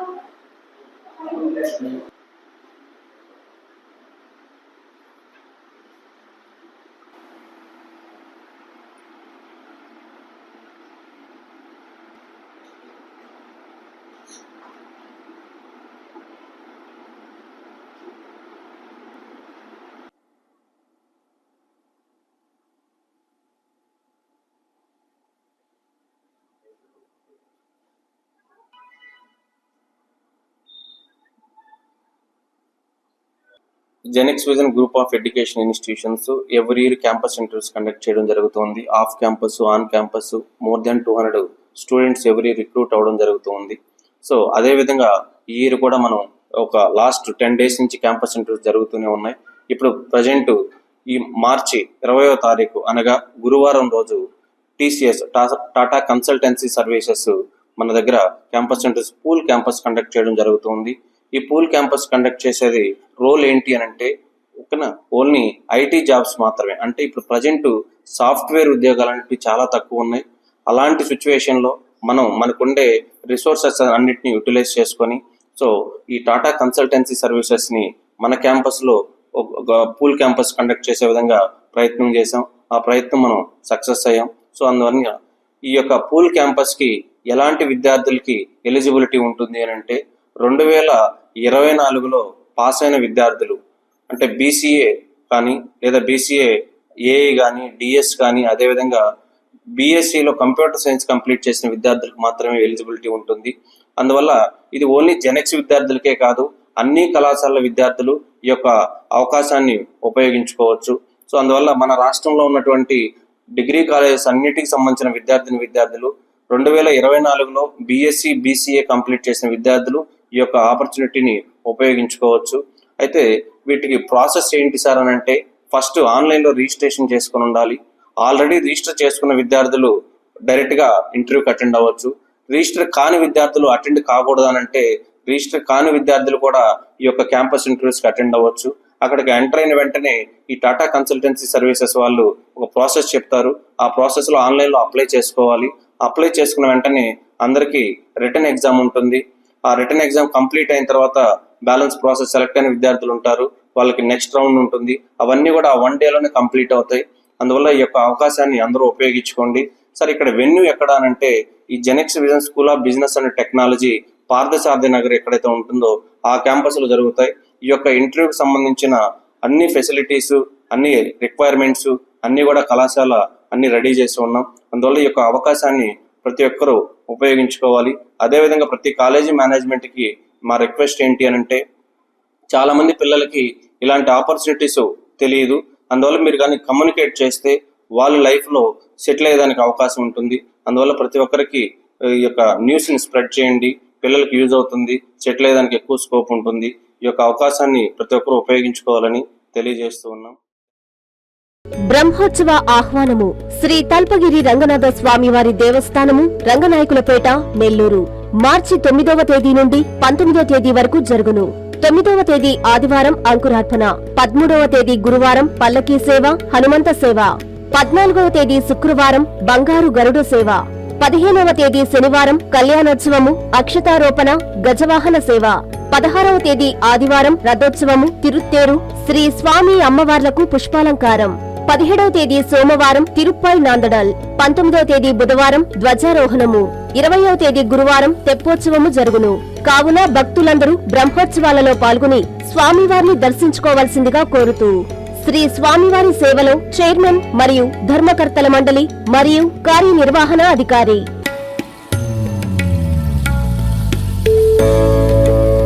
Thank you. Genex vision group of education institutions every year campus interviews conduct చేయడం జరుగుతుంది. Off campus on campus more than two hundred students every recruit అవ్వడం జరుగుతుంది. So అదే విధంగా ఈ year కూడా మనం ఒక లాస్ట్ టెన్ డేస్ నుంచి క్యాంపస్ ఇంటర్వ్యూస్ జరుగుతూనే ఉన్నాయి. ఇప్పుడు ప్రజెంట్ ఈ మార్చి ఇరవయో తారీఖు అనగా గురువారం రోజు టీసీఎస్ టాటా కన్సల్టెన్సీ సర్వీసెస్ మన దగ్గర campus interviews pool campus conduct చేయడం జరుగుతుంది. ఈ పూల్ క్యాంపస్ కండక్ట్ చేసేది రోల్ ఏంటి అని అంటే ఓకేనా? ఓన్లీ ఐటీ జాబ్స్ మాత్రమే. అంటే ఇప్పుడు ప్రజెంట్ సాఫ్ట్వేర్ ఉద్యోగాలు అనేవి చాలా తక్కువ ఉన్నాయి. అలాంటి సిచ్యువేషన్లో మనం మనకుండే రిసోర్సెస్ అన్నిటిని యూటిలైజ్ చేసుకొని సో ఈ టాటా కన్సల్టెన్సీ సర్వీసెస్ని మన క్యాంపస్లో ఒక పూల్ క్యాంపస్ కండక్ట్ చేసే విధంగా ప్రయత్నం చేసాం ఆ ప్రయత్నం మనం సక్సెస్ అయ్యాం. సో అందువల్ల ఈ యొక్క పూల్ క్యాంపస్కి ఎలాంటి విద్యార్థులకి ఎలిజిబిలిటీ ఉంటుంది అని అంటే రెండు వేల ఇరవై నాలుగులో పాస్ అయిన విద్యార్థులు అంటే బీసీఏ కానీ లేదా బీసీఏ ఏఐ కానీ డిఎస్ కానీ అదేవిధంగా బీఎస్సీలో కంప్యూటర్ సైన్స్ కంప్లీట్ చేసిన విద్యార్థులకు మాత్రమే ఎలిజిబిలిటీ ఉంటుంది. అందువల్ల ఇది ఓన్లీ జెనెక్స్ విద్యార్థులకే కాదు అన్ని కళాశాలల విద్యార్థులు ఈ యొక్క అవకాశాన్ని ఉపయోగించుకోవచ్చు. సో అందువల్ల మన రాష్ట్రంలో ఉన్నటువంటి డిగ్రీ కాలేజెస్ అన్నిటికి సంబంధించిన విద్యార్థిని విద్యార్థులు రెండు వేల ఇరవై నాలుగులో బీఎస్సీ బీసీఏ కంప్లీట్ చేసిన విద్యార్థులు ఈ యొక్క ఆపర్చునిటీని ఉపయోగించుకోవచ్చు. అయితే వీటికి ప్రాసెస్ ఏంటి సార్ అని అంటే ఫస్ట్ ఆన్లైన్లో రిజిస్ట్రేషన్ చేసుకుని ఉండాలి. ఆల్రెడీ రిజిస్టర్ చేసుకున్న విద్యార్థులు డైరెక్ట్గా ఇంటర్వ్యూకి అటెండ్ అవ్వచ్చు. రిజిస్టర్ కాని విద్యార్థులు అటెండ్ కాకూడదు అని అంటే రిజిస్టర్ కాని విద్యార్థులు కూడా ఈ యొక్క క్యాంపస్ ఇంటర్వ్యూస్కి అటెండ్ అవ్వచ్చు. అక్కడికి ఎంటర్ అయిన వెంటనే ఈ టాటా కన్సల్టెన్సీ సర్వీసెస్ వాళ్ళు ఒక ప్రాసెస్ చెప్తారు. ఆ ప్రాసెస్లో ఆన్లైన్లో అప్లై చేసుకోవాలి. అప్లై చేసుకున్న వెంటనే అందరికీ రిటర్న్ ఎగ్జామ్ ఉంటుంది. ఆ రిటర్న్ ఎగ్జామ్ కంప్లీట్ అయిన తర్వాత బ్యాలెన్స్ ప్రాసెస్ సెలెక్ట్ అయిన విద్యార్థులు ఉంటారు. వాళ్ళకి నెక్స్ట్ రౌండ్ ఉంటుంది. అవన్నీ కూడా వన్ డేలోనే కంప్లీట్ అవుతాయి. అందువల్ల ఈ యొక్క అవకాశాన్ని అందరూ ఉపయోగించుకోండి. సార్ ఇక్కడ వెన్యూ ఎక్కడ అంటే ఈ Genex vision school of business and technology Parthasarathi Nagar ఎక్కడైతే ఉంటుందో ఆ క్యాంపస్లో జరుగుతాయి. ఈ యొక్క ఇంటర్వ్యూకి సంబంధించిన అన్ని ఫెసిలిటీస్ అన్ని రిక్వైర్మెంట్స్ అన్ని కూడా కళాశాల అన్ని రెడీ చేసి ఉన్నాం. అందువల్ల ఈ యొక్క అవకాశాన్ని ప్రతి ఒక్కరూ ఉపయోగించుకోవాలి. అదేవిధంగా ప్రతి కాలేజీ మేనేజ్మెంట్కి మా రిక్వెస్ట్ ఏంటి అని అంటే చాలామంది పిల్లలకి ఇలాంటి ఆపర్చునిటీస్ తెలియదు. అందువల్ల మీరు కానీ కమ్యూనికేట్ చేస్తే వాళ్ళ లైఫ్లో సెటిల్ అయ్యేదానికి అవకాశం ఉంటుంది. అందువల్ల ప్రతి ఒక్కరికి ఈ యొక్క న్యూస్ని స్ప్రెడ్ చేయండి. పిల్లలకి యూజ్ అవుతుంది. సెటిల్ అయ్యేదానికి ఎక్కువ స్కోప్ ఉంటుంది. ఈ యొక్క అవకాశాన్ని ప్రతి ఒక్కరూ ఉపయోగించుకోవాలని తెలియజేస్తూ ఉన్నాం. బ్రహ్మోత్సవ ఆహ్వానము శ్రీ తల్పగిరి రంగనాథ స్వామివారి దేవస్థానము రంగనాయకులపేట నెల్లూరు. మార్చి తొమ్మిదవ తేదీ నుండి పంతొమ్మిదవ తేదీ వరకు జరుగును. తొమ్మిదవ తేదీ ఆదివారం అంకురార్పణ. పదమూడవ తేదీ గురువారం పల్లకీ సేవ హనుమంత సేవ. పద్నాలుగవ తేదీ శుక్రవారం బంగారు గరుడ సేవ. పదిహేనవ తేదీ శనివారం కళ్యాణోత్సవము అక్షతారోపణ గజవాహన సేవ. పదహారవ తేదీ ఆదివారం రథోత్సవము తిరుత్తేరు శ్రీ స్వామి అమ్మవార్లకు పుష్పాలంకారం. పదిహేడవ తేదీ సోమవారం తిరుప్పై నాందడల్ పంతొమ్మిదవ తేదీ బుధవారం ధ్వజారోహణము. ఇరవయో తేదీ గురువారం తెప్పోత్సవము జరుగును. కావున భక్తులందరూ బ్రహ్మోత్సవాలలో పాల్గొని స్వామివారిని దర్శించుకోవాల్సిందిగా కోరుతూ శ్రీ స్వామివారి సేవలో చైర్మన్ మరియు ధర్మకర్తల మండలి మరియు కార్యనిర్వహణ అధికారి.